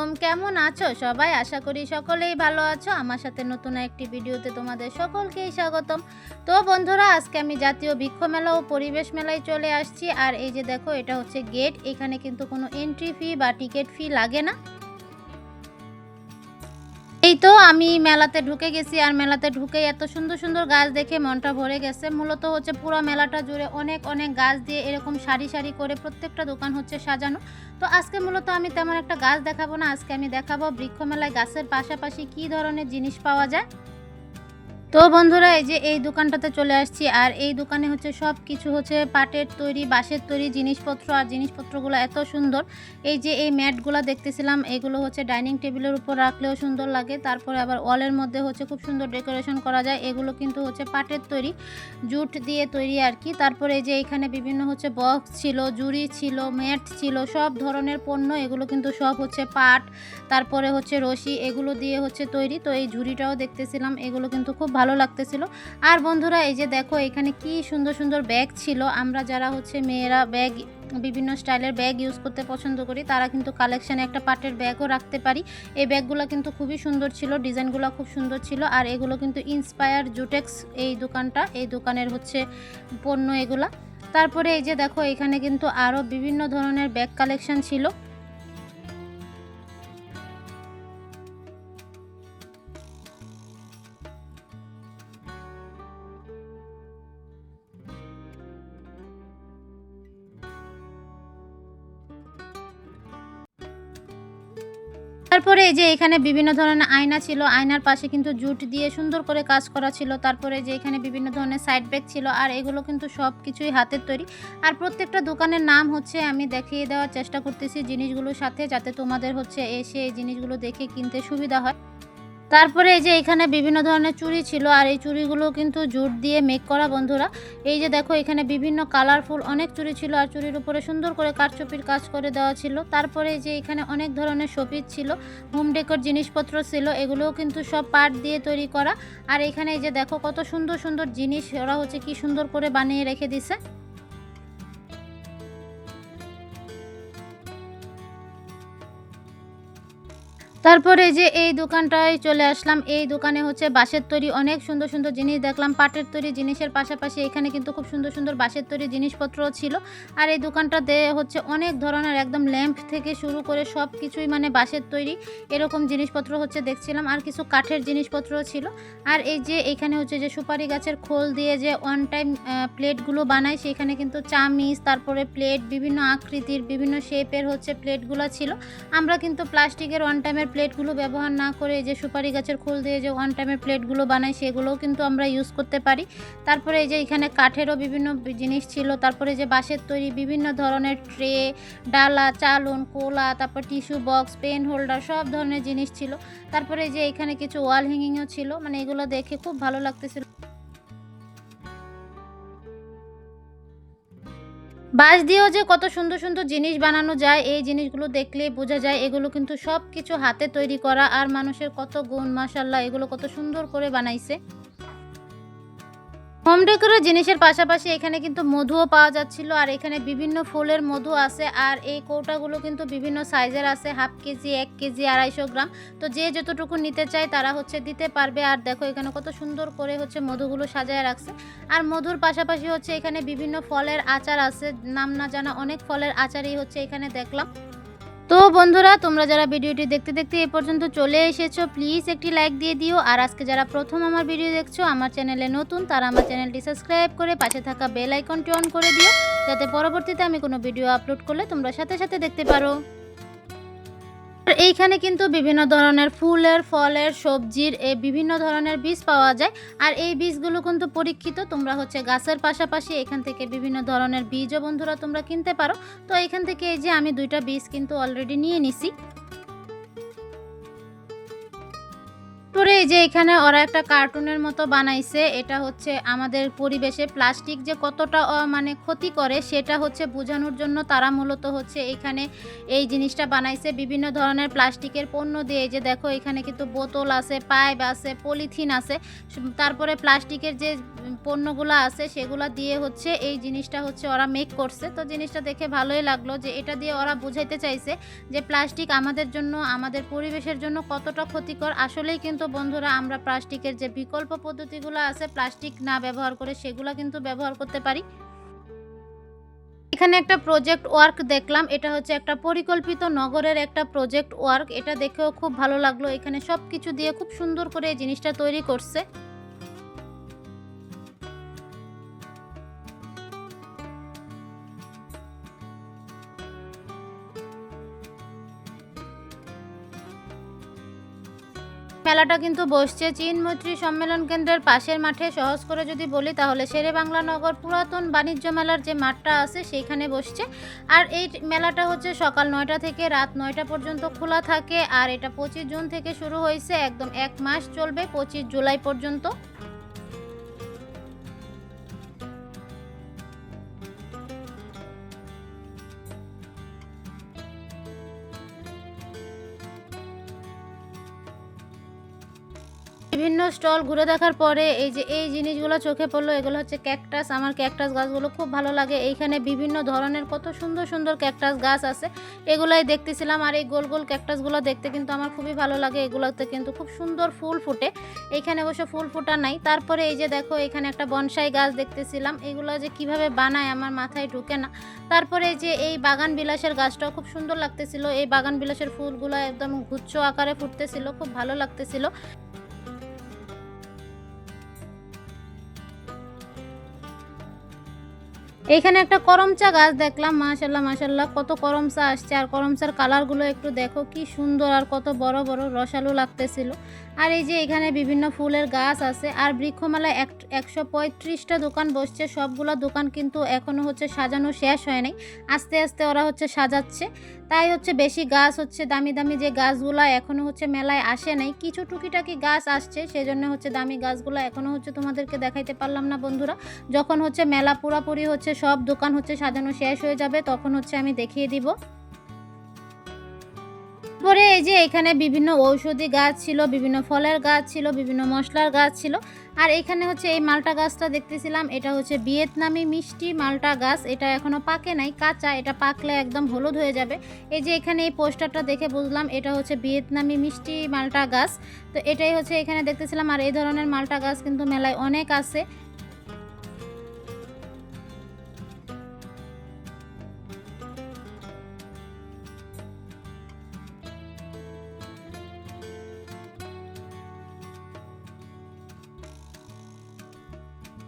আলাইকুম কেমন আছো? সবাই আশা করি সকলেই ভালো আছো। আমার সাথে নতুন একটি ভিডিওতে তোমাদের সকলকেই স্বাগতম। তো বন্ধুরা, আজকে আমি জাতীয় বৃক্ষ মেলা ও পরিবেশ মেলায় চলে আসছি। আর এই যে দেখো, এটা হচ্ছে গেট এখানে কিন্তু কোনো এন্ট্রি ফি বা টিকিট ফি লাগে না। এই তো আমি মেলাতে ঢুকে গেছি, আর মেলাতে ঢুকে এত সুন্দর সুন্দর গাছ দেখে মনটা ভরে গেছে। মূলত হচ্ছে পুরো মেলাটা জুড়ে অনেক অনেক গাছ দিয়ে এরকম সারি সারি করে প্রত্যেকটা দোকান হচ্ছে সাজানো। তো আজকে মূলত আমি তেমন একটা গাছ দেখাবো না, আজকে আমি দেখাবো বৃক্ষ মেলায় গাছের পাশাপাশি কি ধরনের জিনিস পাওয়া যায়। তো বন্ধুরা, এই যে এই দোকানটাতে চলে আসছি। আর এই দোকানে হচ্ছে সব কিছু হচ্ছে পাটের তৈরি, বাঁশের তৈরি জিনিসপত্র। আর জিনিসপত্রগুলো এত সুন্দর। এই যে এই ম্যাটগুলো দেখতেছিলাম, এগুলো হচ্ছে ডাইনিং টেবিলের উপর রাখলেও সুন্দর লাগে। তারপরে আবার ওয়ালের মধ্যে হচ্ছে খুব সুন্দর ডেকোরেশন করা যায়। এগুলো কিন্তু হচ্ছে পাটের তৈরি, জুট দিয়ে তৈরি আর কি। তারপরে এই যে এখানে বিভিন্ন হচ্ছে বক্স ছিল, জুড়ি ছিল, ম্যাট ছিল, সব ধরনের পণ্য এগুলো কিন্তু সব হচ্ছে পাট, তারপরে হচ্ছে রশি এগুলো দিয়ে হচ্ছে তৈরি। তো এই ঝুড়িটাও দেখতেছিলাম, এগুলো কিন্তু খুব ভালো লাগতেছিল। আর বন্ধুরা, এই যে দেখো, এখানে কি সুন্দর সুন্দর ব্যাগ ছিল। আমরা যারা হচ্ছে মেয়েরা ব্যাগ, বিভিন্ন স্টাইলের ব্যাগ ইউজ করতে পছন্দ করি, তারা কিন্তু কালেকশানে একটা পাটের ব্যাগও রাখতে পারি। এই ব্যাগগুলো কিন্তু খুবই সুন্দর ছিল, ডিজাইনগুলো খুব সুন্দর ছিল। আর এগুলো কিন্তু ইন্সপায়ার জুটেক্স এই দোকানটা, এই দোকানের হচ্ছে পণ্য এগুলা। তারপরে এই যে দেখো, এখানে কিন্তু আরও বিভিন্ন ধরনের ব্যাগ কালেকশন ছিল। তারপরে এই যে এখানে বিভিন্ন ধরনের আয়না ছিল, আয়নার পাশে কিন্তু জুট দিয়ে সুন্দর করে কাজ করা ছিল। তারপরে যে এখানে বিভিন্ন ধরনের সাইড ব্যাগ ছিল আর এগুলো কিন্তু সব কিছুই হাতের তৈরি। আর প্রত্যেকটা দোকানের নাম হচ্ছে আমি দেখিয়ে দেওয়ার চেষ্টা করতেছি জিনিসগুলোর সাথে, যাতে তোমাদের হচ্ছে এসে এই জিনিসগুলো দেখে কিনতে সুবিধা হয়। তারপরে এই যে এখানে বিভিন্ন ধরনের চুড়ি ছিল, আর এই চুড়িগুলো কিন্তু জুট দিয়ে মেক করা বন্ধুরা। এই যে দেখো এখানে বিভিন্ন কালারফুল অনেক চুড়ি ছিল, আর চুড়ির উপরে সুন্দর করে কাঠচুপির কাজ করে দেওয়া ছিল। তারপরে এই যে এখানে অনেক ধরনের শোপিস ছিল হোম ডেকোর জিনিসপত্র ছিল, এগুলোও কিন্তু সব পাট দিয়ে তৈরি করা। আর এখানে এই যে দেখো কত সুন্দর সুন্দর জিনিস ওরা হচ্ছে কি সুন্দর করে বানিয়ে রেখে দিছে। তারপরে যে এই দোকানটায় চলে আসলাম। এই দোকানে হচ্ছে বাঁশের তৈরি অনেক সুন্দর সুন্দর জিনিস দেখলাম। পাটের তৈরি জিনিসের পাশাপাশি এখানে কিন্তু খুব সুন্দর সুন্দর বাঁশের তৈরি জিনিসপত্রও ছিল। আর এই দোকানটাতে হচ্ছে অনেক ধরনের একদম ল্যাম্প থেকে শুরু করে সব কিছুই মানে বাঁশের তৈরি এরকম জিনিসপত্র হচ্ছে দেখছিলাম। আর কিছু কাঠের জিনিসপত্রও ছিল। আর এই যে এখানে হচ্ছে যে সুপারি গাছের খোল দিয়ে যে ওয়ান টাইম প্লেটগুলো বানায় সেখানে কিন্তু চামিচ, তারপরে প্লেট, বিভিন্ন আকৃতির বিভিন্ন শেপের হচ্ছে প্লেটগুলো ছিল। আমরা কিন্তু প্লাস্টিকের ওয়ান টাইমের প্লেটগুলো ব্যবহার না করে যে সুপারি গাছের খোল দিয়ে যে ওয়ান টাইমের প্লেটগুলো বানাই, সেগুলোও কিন্তু আমরা ইউজ করতে পারি। তারপরে এই যে এখানে কাঠেরও বিভিন্ন জিনিস ছিল, তারপরে যে বাঁশের তৈরি বিভিন্ন ধরনের ট্রে ডালা, চালন, কোলা, তারপর টিস্যু বক্স পেন হোল্ডার সব ধরনের জিনিস ছিল। তারপরে যে এখানে কিছু ওয়াল হ্যাঙ্গিংও ছিল মানে এগুলো দেখে খুব ভালো লাগতেছিল। বাঁশ দিয়েও যে কত সুন্দর সুন্দর জিনিস বানানো যায়, এই জিনিসগুলো দেখলে বোঝা যায়, এগুলো কিন্তু সব কিছু হাতে তৈরি করা, আর মানুষের কত গুণ মাসাল্লাহ এগুলো কত সুন্দর করে বানাইছে। হোম ডেকোরের জিনিসের পাশাপাশি এখানে কিন্তু মধুও পাওয়া যাচ্ছিল, আর এখানে বিভিন্ন ফুলের মধু আছে, আর এই কৌটাগুলো কিন্তু বিভিন্ন সাইজের আছে, হাফ কেজি, এক কেজি, আড়াইশো গ্রাম। তো যে যতটুকু নিতে চায় তারা হচ্ছে দিতে পারবে, আর দেখো এখানে কত সুন্দর করে হচ্ছে মধুগুলো সাজায় রাখছে। আর মধুর পাশাপাশি হচ্ছে এখানে বিভিন্ন ফলের আচার আছে, নাম না জানা অনেক ফলের আচারই হচ্ছে এখানে দেখলাম। তো বন্ধুরা, তোমরা যারা ভিডিওটি দেখতে দেখতে এ পর্যন্ত চলে এসেছ প্লিজ একটি লাইক দিয়ে দিও। আর আজকে যারা প্রথম আমার ভিডিও দেখছ, আমার চ্যানেলে নতুন, তারা আমার চ্যানেলটি সাবস্ক্রাইব করে পাশে থাকা বেল আইকনটি অন করে দিও। যাতে পরবর্তীতে আমি কোনো ভিডিও আপলোড করলে তোমরা সাথে সাথে দেখতে পারো। এইখানে কিন্তু বিভিন্ন ধরনের ফুলের, ফলের, সবজির এই বিভিন্ন ধরনের বীজ পাওয়া যায়। আর এই বীজগুলো কিন্তু পরীক্ষিত। তোমরা হচ্ছে গাছের পাশাপাশি এখান থেকে বিভিন্ন ধরনের বীজও বন্ধুরা তোমরা কিনতে পারো। তো এখান থেকে এই যে আমি দুইটা বীজ কিন্তু অলরেডি নিয়ে নিছি। পরে এই যে এখানে ওরা একটা কার্টুনের মতো বানাইছে, এটা হচ্ছে আমাদের পরিবেশে প্লাস্টিক যে কতটা মানে ক্ষতি করে সেটা হচ্ছে বোঝানোর জন্য তারা মূলত হচ্ছে এখানে এই জিনিসটা বানাইছে। বিভিন্ন ধরনের প্লাস্টিকের পণ্য দিয়ে এই যে দেখো এখানে কিন্তু বোতল আছে, পাইপ আছে, পলিথিন আছে। তারপরে প্লাস্টিকের যে পণ্যগুলো আছে, সেগুলো দিয়ে হচ্ছে এই জিনিসটা হচ্ছে ওরা মেক করছে। তো জিনিসটা দেখে ভালোই লাগল যে এটা দিয়ে ওরা বুঝাইতে চাইছে যে প্লাস্টিক আমাদের জন্য, আমাদের পরিবেশের জন্য কতটা ক্ষতিকর। আসলেই কিন্তু বন্ধুরা, আমরা প্লাস্টিকের যে বিকল্প পদ্ধতিগুলো আছে, প্লাস্টিক না ব্যবহার করে সেগুলো কিন্তু ব্যবহার করতে পারি। এখানে একটা প্রজেক্ট ওয়ার্ক দেখলাম, এটা হচ্ছে একটা পরিকল্পিত নগরের একটা প্রজেক্ট ওয়ার্ক এটা দেখেও খুব ভালো লাগল, এখানে সব কিছু দিয়ে খুব সুন্দর করে এই জিনিসটা তৈরি করছে। মেলাটা কিন্তু বসছে। চীন মৈত্রী সম্মেলন কেন্দ্রের পাশের মাঠে সহজ করে যদি বলি, তাহলে শেরে বাংলা নগর পুরাতন বাণিজ্য মেলার যে মাঠটা আছে, সেইখানে বসছে। আর এই মেলাটা হচ্ছে সকাল নয়টা থেকে রাত নয়টা পর্যন্ত খোলা থাকে। আর এটা পঁচিশ জুন থেকে শুরু হয়েছে। একদম এক মাস চলবে পঁচিশ জুলাই পর্যন্ত। স্টল ঘুরে দেখার পরে এই যে এই জিনিসগুলো চোখে পড়ল, এগুলো হচ্ছে ক্যাকটাস। আমার ক্যাকটাস গাছগুলো খুব ভালো লাগে। এইখানে বিভিন্ন ধরনের কত সুন্দর সুন্দর ক্যাকটাস গাছ আছে, এগুলাই দেখতেছিলাম। আর এই গোল গোল ক্যাকটাসগুলো দেখতে কিন্তু আমার খুবই ভালো লাগে। এগুলোতে কিন্তু খুব সুন্দর ফুল ফুটে। এইখানে অবশ্য ফুল ফোটা নাই। তারপরে এই যে দেখো, এখানে একটা বনসাই গাছ দেখতেছিলাম। এগুলো যে কীভাবে বানায় আমার মাথায় ঢুকে না। তারপরে এই যে এই বাগান বিলাসের গাছটাও খুব সুন্দর লাগতেছিল। এই বাগান বিলাসের ফুলগুলো একদম গুচ্ছ আকারে ফুটতেছিল। খুব ভালো লাগতেছিল। এইখানে একটা করমচা গাছ দেখলাম মাশাল্লাহ মাশাল্লাহ কত করমচা আসছে। আর করমচার কালারগুলো একটু দেখো, কি সুন্দর আর কত বড় বড়, রসালো লাগতেছিল। আর এই যে এখানে বিভিন্ন ফুলের গাছ আছে, আর বৃক্ষমেলায় এক, একশো পঁয়ত্রিশটা দোকান বসছে। সবগুলো দোকান কিন্তু এখনও হচ্ছে সাজানো শেষ হয় নাই। আস্তে আস্তে ওরা হচ্ছে সাজাচ্ছে। তাই হচ্ছে বেশি গাছ হচ্ছে, দামি দামি যে গাছগুলো এখনও হচ্ছে মেলায় আসে নাই। কিছু টুকিটাকি গাছ আসছে, সেজন্য হচ্ছে দামি গাছগুলো এখনও হচ্ছে তোমাদেরকে দেখাইতে পারলাম না, বন্ধুরা। যখন হচ্ছে মেলা পুরাপুরি হচ্ছে সব দোকান হচ্ছে সাজানো শেষ হয়ে যাবে, তখন হচ্ছে আমি দেখিয়ে দিব। পরে এই যে এখানে বিভিন্ন ঔষধি গাছ ছিল, বিভিন্ন ফলের গাছ ছিল, বিভিন্ন মশলার গাছ ছিল। আর এখানে হচ্ছে এই মালটা গাছটা দেখতেছিলাম, এটা হচ্ছে ভিয়েতনামি মিষ্টি মালটা গাছ, এটা এখনও পাকে নাই, কাঁচা, এটা পাকলে একদম হলুদ হয়ে যাবে। এই যে এখানে এই পোস্টারটা দেখে বুঝলাম, এটা হচ্ছে ভিয়েতনামি মিষ্টি মালটা গাছ। তো এটাই হচ্ছে এখানে দেখতেছিলাম, আর এই ধরনের মালটা গাছ কিন্তু মেলায় অনেক আছে।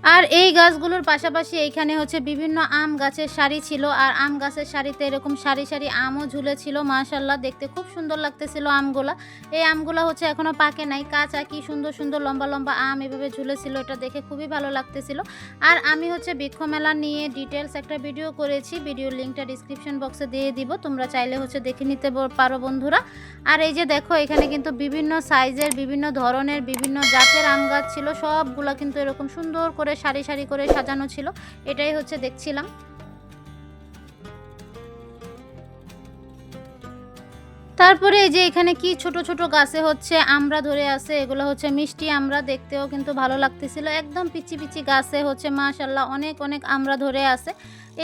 আর এই গাছগুলোর পাশাপাশি এইখানে হচ্ছে বিভিন্ন আম গাছের সারি ছিল, আর আম গাছের সারিতে এরকম সারি সারি আমও ঝুলেছিল মাশাল্লাহ দেখতে খুব সুন্দর লাগতেছিল আমগুলা। এই আমগুলো হচ্ছে এখনও পাকে নাই, কাঁচা, কি সুন্দর সুন্দর লম্বা লম্বা আম এভাবে ঝুলেছিল, এটা দেখে খুবই ভালো লাগতেছিল। আর আমি হচ্ছে বৃক্ষ মেলা নিয়ে ডিটেলস একটা ভিডিও করেছি ভিডিওর লিঙ্কটা ডিসক্রিপশন বক্সে দিয়ে দিব, তোমরা চাইলে হচ্ছে দেখে নিতে পারো বন্ধুরা। আর এই যে দেখো, এখানে কিন্তু বিভিন্ন সাইজের বিভিন্ন ধরনের, বিভিন্ন জাতের আম গাছ ছিল, সবগুলো কিন্তু এরকম সুন্দর করে সারি সারি করে সাজানো ছিল। এটাই হচ্ছে দেখছিলাম। তারপরে এই যে এখানে কি ছোট ছোট গাছে হচ্ছে আমরা ধরে আছে, এগুলো হচ্ছে মিষ্টি আমরা, দেখতেও কিন্তু ভালো লাগতেছিল। একদম পিচি পিচি গাছে হচ্ছে মাশাল্লাহ অনেক অনেক আমরা ধরে আছে।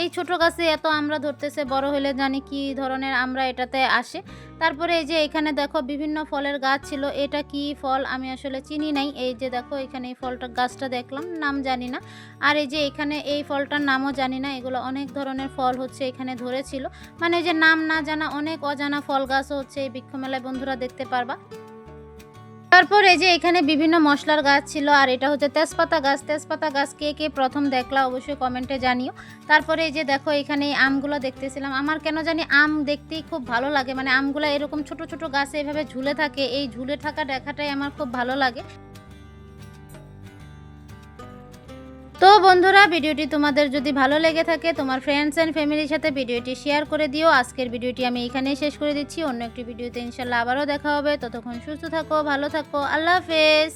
এই ছোট গাছে এত আমরা ধরতেছে, বড় হলে জানি কি ধরনের আমরা এটাতে আসে। তারপরে এই যে এখানে দেখো বিভিন্ন ফলের গাছ ছিল, এটা কি ফল আমি আসলে চিনি নাই। এই যে দেখো এখানে এই ফলটা গাছটা দেখলাম, নাম জানি না। আর এই যে এখানে এই ফলটার নামও জানি না, এগুলো অনেক ধরনের ফল হচ্ছে এখানে ধরেছিল। মানে যে নাম না জানা, অনেক অজানা ফল গাছও হচ্ছে এই বৃক্ষমেলায়, বন্ধুরা দেখতে পারবা। তারপর এই যে এখানে বিভিন্ন মশলার গাছ ছিল, আর এটা হচ্ছে তেজপাতা গাছ। তেজপাতা গাছ কে কে প্রথম দেখলা অবশ্যই কমেন্টে জানিও। তারপরে এই যে দেখো এখানে আমগুলো দেখতেছিলাম। আমার কেন জানি আম দেখতেই খুব ভালো লাগে। মানে আমগুলো এরকম ছোট ছোট গাছে এভাবে ঝুলে থাকে, এই ঝুলে থাকা দেখাটাই আমার খুব ভালো লাগে। তো বন্ধুরা, ভিডিওটি তোমাদের যদি ভালো লেগে থাকে, তোমার ফ্রেন্ডস অ্যান্ড ফ্যামিলির সাথে ভিডিওটি শেয়ার করে দিও। আজকের ভিডিওটি আমি এখানেই শেষ করে দিচ্ছি। অন্য একটি ভিডিওতে ইনশাল্লাহ আবারও দেখা হবে। ততক্ষণ সুস্থ থাকো, ভালো থাকো। আল্লাহ হাফেজ।